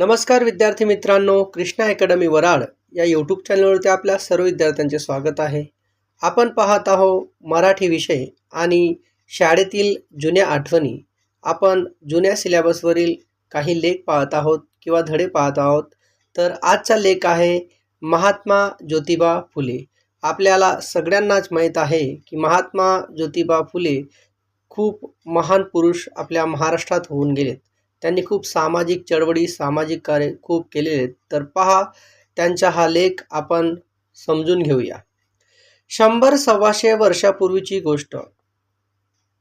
नमस्कार विद्यार्थी मित्रांनो कृष्णा अकॅडमी वराड या यूट्यूब चॅनलवरती आपल्या सर्व विद्यार्थ्यांचे स्वागत आहे. आपण पाहत आहो मराठी विषय आणि शाळेतील जुन्या आठवणी. आपण जुन्या सिलेबसवरील काही लेख पाहत आहोत किंवा धडे पाहत आहोत. तर आजचा लेख आहे महात्मा ज्योतिबा फुले. आपल्याला सगळ्यांनाच माहीत आहे की महात्मा ज्योतिबा फुले खूप महान पुरुष आपल्या महाराष्ट्रात होऊन गेलेत. त्यांनी खूप सामाजिक चळवळी सामाजिक कार्य खूप केलेले आहेत. तर पहा त्यांचा हा लेख आपण समजून घेऊया. शंभर सव्वाशे वर्षापूर्वीची गोष्ट.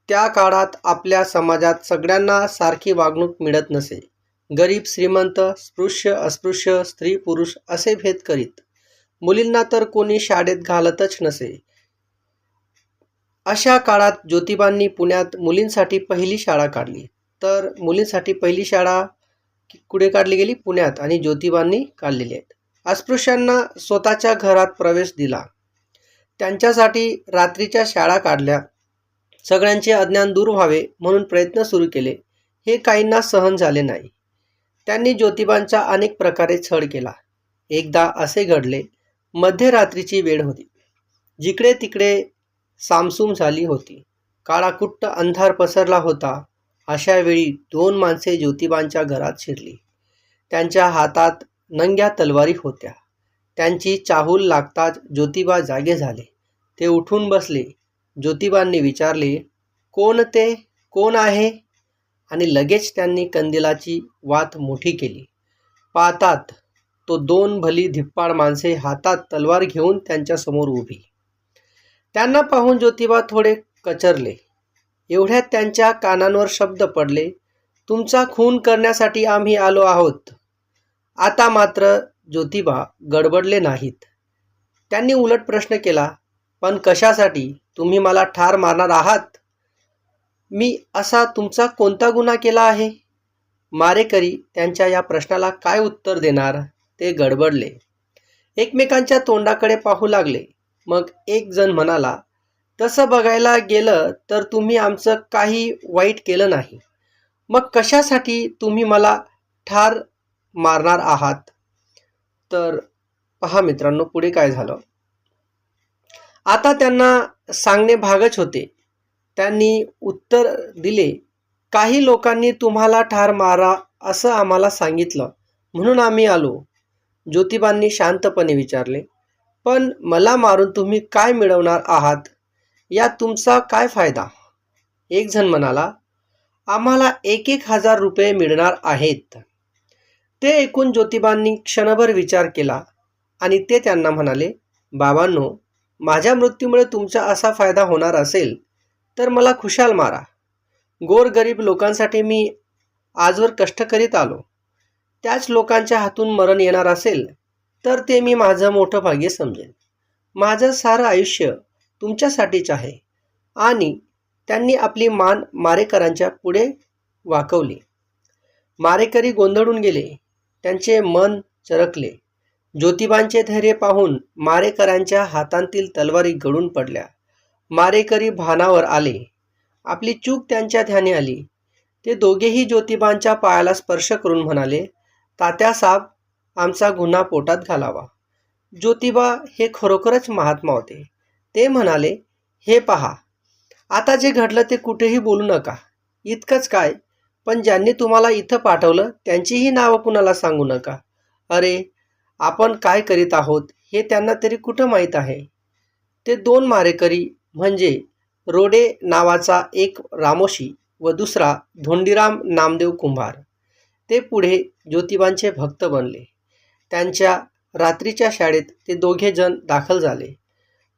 त्या काळात आपल्या समाजात सगळ्यांना सारखी वागणूक मिळत नसे. गरीब श्रीमंत स्पृश्य अस्पृश्य स्त्री पुरुष असे भेद करीत. मुलींना तर कोणी शाळेत घालतच नसे. अशा काळात ज्योतिबांनी पुण्यात मुलींसाठी पहिली शाळा काढली. तर मुलींसाठी पहिली शाळा कुठे काढली गेली? पुण्यात आणि ज्योतिबांनी काढलेली आहेत. अस्पृश्यांना स्वतःच्या घरात प्रवेश दिला. त्यांच्यासाठी रात्रीच्या शाळा काढल्या. सगळ्यांचे अज्ञान दूर व्हावे म्हणून प्रयत्न सुरू केले. हे काहींना सहन झाले नाही. त्यांनी ज्योतिबांचा अनेक प्रकारे छळ केला. एकदा असे घडले मध्यरात्रीची वेळ होती. जिकडे तिकडे सामसूम झाली होती. काळाकुट्ट अंधार पसरला होता. अशा वेळी दोन माणसे ज्योतिबांच्या घरात शिरली. त्यांच्या हातात नंग्या तलवारी होत्या. त्यांची चाहूल लागताच ज्योतिबा जागे झाले. ते उठून बसले. ज्योतिबांनी विचारले कोण ते? कोण आहे? आणि लगेच त्यांनी कंदिलाची वात मोठी केली. पाहतात तो दोन भली धिप्पाड माणसे हातात तलवार घेऊन त्यांच्यासमोर उभी. त्यांना पाहून ज्योतिबा थोडे कचरले. एवढ्यात त्यांच्या कानांवर शब्द पडले तुमचा खून करण्यासाठी आम्ही आलो आहोत. आता मात्र ज्योतिबा गडबडले नाहीत. त्यांनी उलट प्रश्न केला पण कशासाठी? तुम्ही मला ठार मारणार आहात? मी असा तुमचा कोणता गुन्हा केला आहे? मारेकरी त्यांच्या या प्रश्नाला काय उत्तर देणार ते गडबडले. एकमेकांच्या तोंडाकडे पाहू लागले. मग एक जण म्हणाला तसं बघायला गेलं तर तुम्ही आमचं काही वाईट केलं नाही. मग कशासाठी तुम्ही मला ठार मारणार आहात? तर पहा मित्रांनो पुढे काय झालं? आता त्यांना सांगणे भागच होते. त्यांनी उत्तर दिले काही लोकांनी तुम्हाला ठार मारा असं आम्हाला सांगितलं. म्हणून आम्ही आलो. ज्योतिबांनी शांतपणे विचारले पण मला मारून तुम्ही काय मिळवणार आहात? यात तुमचा काय फायदा? एक जण म्हणाला आम्हाला एक एक हजार रुपये मिळणार आहेत. ते ऐकून ज्योतिबांनी क्षणभर विचार केला आणि ते त्यांना म्हणाले बाबांनो माझ्या मृत्यूमुळे तुमचा असा फायदा होणार असेल तर मला खुशाल मारा. गोरगरीब लोकांसाठी मी आजवर कष्ट करीत आलो. त्याच लोकांच्या हातून मरण येणार असेल तर ते मी माझं मोठं भाग्य समजेन. माझं सारं आयुष्य तुमच्यासाठीच आहे. आणि त्यांनी आपली मान मारेकरांच्या पुढे वाकवली. मारेकरी गोंधळून गेले. त्यांचे मन चरकले. ज्योतिबांचे धैर्य पाहून मारेकरांच्या हातांतील तलवारी गळून पडल्या. मारेकरी भानावर आले. आपली चूक त्यांच्या ध्यानी आली. ते दोघेही ज्योतिबांच्या पायाला स्पर्श करून म्हणाले तात्यासाब आमचा गुन्हा पोटात घालावा. ज्योतिबा हे खरोखरच महात्मा होते. ते म्हणाले हे पहा आता जे घडलं ते कुठेही बोलू नका. इतकंच काय पण ज्यांनी तुम्हाला इथं पाठवलं त्यांचीही नावं कुणाला सांगू नका. अरे आपण काय करीत आहोत हे त्यांना तरी कुठं माहीत आहे ते दोन मारेकरी म्हणजे रोडे नावाचा एक रामोशी व दुसरा धोंडीराम नामदेव कुंभार ते पुढे ज्योतिबांचे भक्त बनले. त्यांच्या रात्रीच्या शाळेत ते दोघे जण दाखल झाले.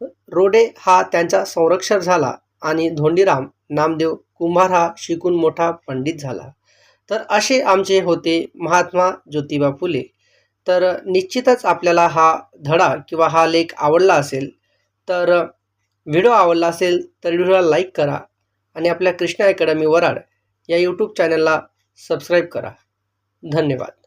रोडे हा त्यांचा संरक्षक झाला आणि धोंडीराम नामदेव कुंभार हा शिकून मोठा पंडित झाला. तर असे आमचे होते महात्मा ज्योतिबा फुले. तर निश्चितच आपल्याला हा धडा किंवा हा लेख आवडला असेल तर व्हिडिओ आवडला असेल तर व्हिडिओला लाईक करा आणि आपल्या कृष्णा अकॅडमी वराड या यूट्यूब चॅनलला सबस्क्राईब करा. धन्यवाद.